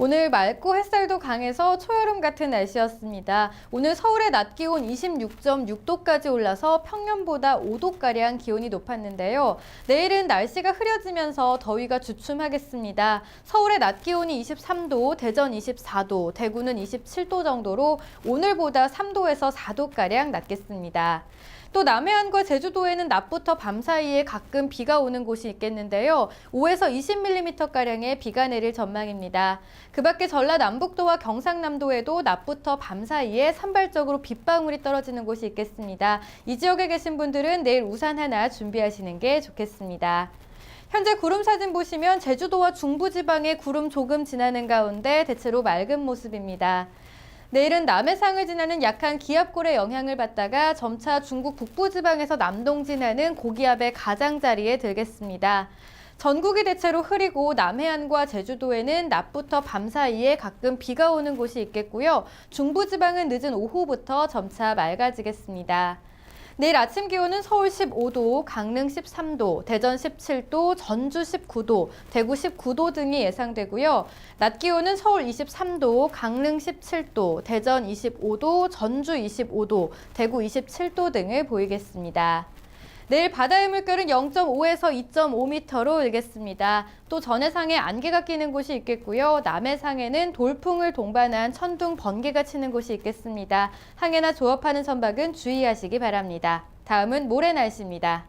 오늘 맑고 햇살도 강해서 초여름 같은 날씨였습니다. 오늘 서울의 낮 기온 26.6도까지 올라서 평년보다 5도가량 기온이 높았는데요. 내일은 날씨가 흐려지면서 더위가 주춤하겠습니다. 서울의 낮 기온이 23도, 대전 24도, 대구는 27도 정도로 오늘보다 3도에서 4도가량 낮겠습니다. 또 남해안과 제주도에는 낮부터 밤 사이에 가끔 비가 오는 곳이 있겠는데요. 5에서 20mm가량의 비가 내릴 전망입니다. 그 밖에 전라 남북도와 경상남도에도 낮부터 밤 사이에 산발적으로 빗방울이 떨어지는 곳이 있겠습니다. 이 지역에 계신 분들은 내일 우산 하나 준비하시는 게 좋겠습니다. 현재 구름 사진 보시면 제주도와 중부지방에 구름 조금 지나는 가운데 대체로 맑은 모습입니다. 내일은 남해상을 지나는 약한 기압골의 영향을 받다가 점차 중국 북부 지방에서 남동 지나는 고기압의 가장자리에 들겠습니다. 전국이 대체로 흐리고 남해안과 제주도에는 낮부터 밤 사이에 가끔 비가 오는 곳이 있겠고요. 중부지방은 늦은 오후부터 점차 맑아지겠습니다. 내일 아침 기온은 서울 15도, 강릉 13도, 대전 17도, 전주 19도, 대구 19도 등이 예상되고요. 낮 기온은 서울 23도, 강릉 17도, 대전 25도, 전주 25도, 대구 27도 등을 보이겠습니다. 내일 바다의 물결은 0.5에서 2.5m로 일겠습니다. 또 전해상에 안개가 끼는 곳이 있겠고요. 남해상에는 돌풍을 동반한 천둥, 번개가 치는 곳이 있겠습니다. 항해나 조업하는 선박은 주의하시기 바랍니다. 다음은 모레 날씨입니다.